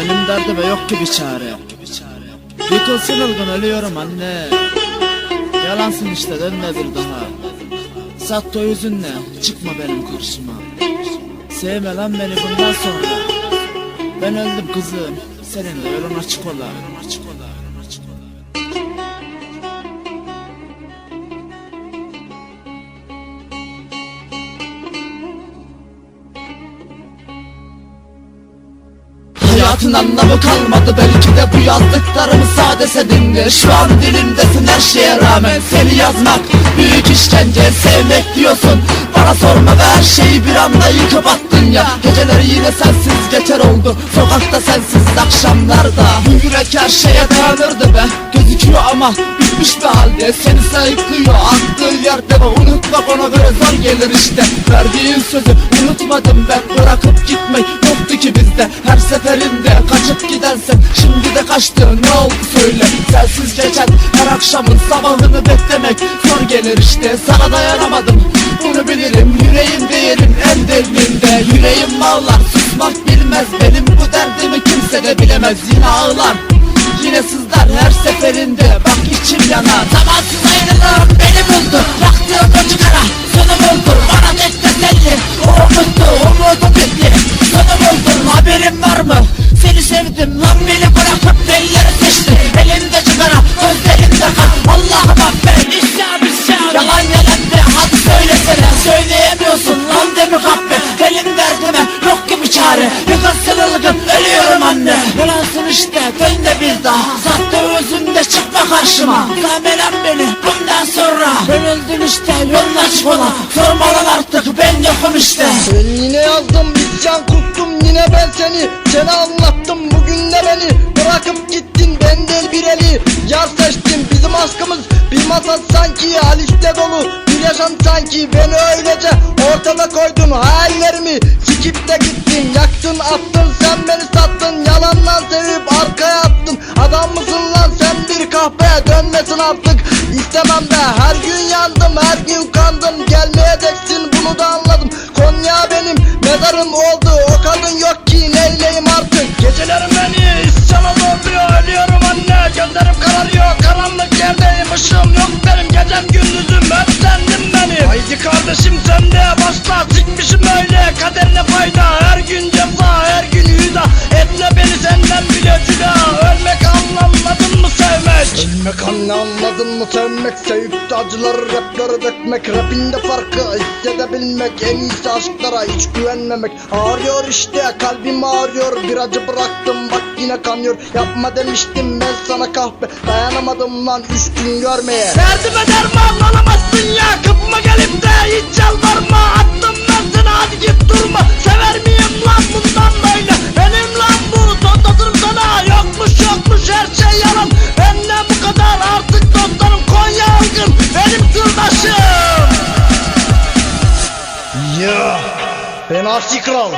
Benim derdime yok ki bir çare. Bir kılsın ılgın ölüyorum anne. Yalansın işte den nedir daha? Sat o yüzünle çıkma benim karşıma Sevme lan beni bundan sonra. Ben öldüm kızım Seninle Yolun açık ola Hayatın anlamı kalmadı. Belki de bu yazdıklarım sade seninle Şu an dilimdesin her şeye rağmen. Seni yazmak Büyük işkence. Sevmek diyorsun. Bana sorma ve her şeyi bir anda yıkıp attın ya. Geceleri yine sensiz geçer oldu. Sokakta sensiz akşamlarda. Bu yürek her şeye dayanırdı be Gözüküyor ama bitmiş bir halde. Seni sayıklıyor attığı yerde ve unutmak ona göre zor gelir işte. Verdiğin sözü unutmadım ben bırakıp gitmek yoktu ki bizde. Her seferinde kaçıp gidersen şimdi de kaçtın ne oldu söyle. Sensiz geçen her akşamın sabahını beklemek zor gelir işte. Sana dayanamadım bunu bilirim. Yüreğimde yerin en derininde Yüreğim ağlar susmak bilmez. Benim bu derdimi kimse de bilemez. Yine ağlar Yine sızlar her seferinde. Bak içim yanar Zamansız ayrılığım beni buldu. Yaktığım o çıkara Sonum oldu Bana tek teselli O unuttu Umudu bitti. Sonum oldun Haberin var mı? Seni sevdim Lan beni ki bir çare Yıkılsın ılgın Ölüyorum anne. Yalansın işte Dön de bir daha. Sahte özünde çıkma karşıma. Sevmelen beni Bundan sonra. Ben öldüm işte Yolun açık ola Sorma artık Ben yokum işte. Ben yine yazdım isyan kustum yine ben seni Seni anlattım. Bugün de beni Bırakıp gittin. Benden bir eli Yar seçtim bizim aşkımız Bir masa sanki Haliç'te dolu Yaşam sanki beni öylece Ortada koydun hayallerimi Sikip de gittin yaktın attın Sen beni sattın yalandan sevip arkaya attın. Adam mısın lan sen? Bir kahpe dönmesin artık. İstemem de her gün yandım her gün kandım. Gelmeyeceksin bunu da anladım. Konya benim mezarım oldu. O kadın yok ki neyleyim artık? Gecelerim beni isyana zorluyor Ölüyorum anne. Gözlerim kararıyor Karanlık yerdeyim ışığım 자존심 Ölmek anlamadın mı sevmek Sevip de acıları rapları dökmek. Rapinde farkı hissedebilmek En iyisi aşklara hiç güvenmemek. Ağrıyor işte kalbim ağrıyor Bir acı bıraktım bak yine kanıyor. Yapma demiştim ben sana kahpe Dayanamadım lan üç gün görmeye. Derdime derman alamazsın ya Kapıma gelip de hiç yalvarma. Attım ben seni hadi Ya ben Asi Kral.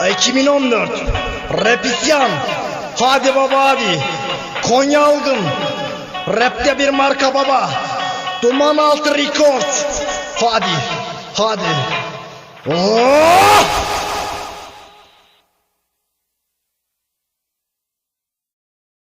2014 Rap isyan Hadi baba hadi. Konya algın. Rapte bir marka baba. Duman altı records. Hadi Hadi. Oh!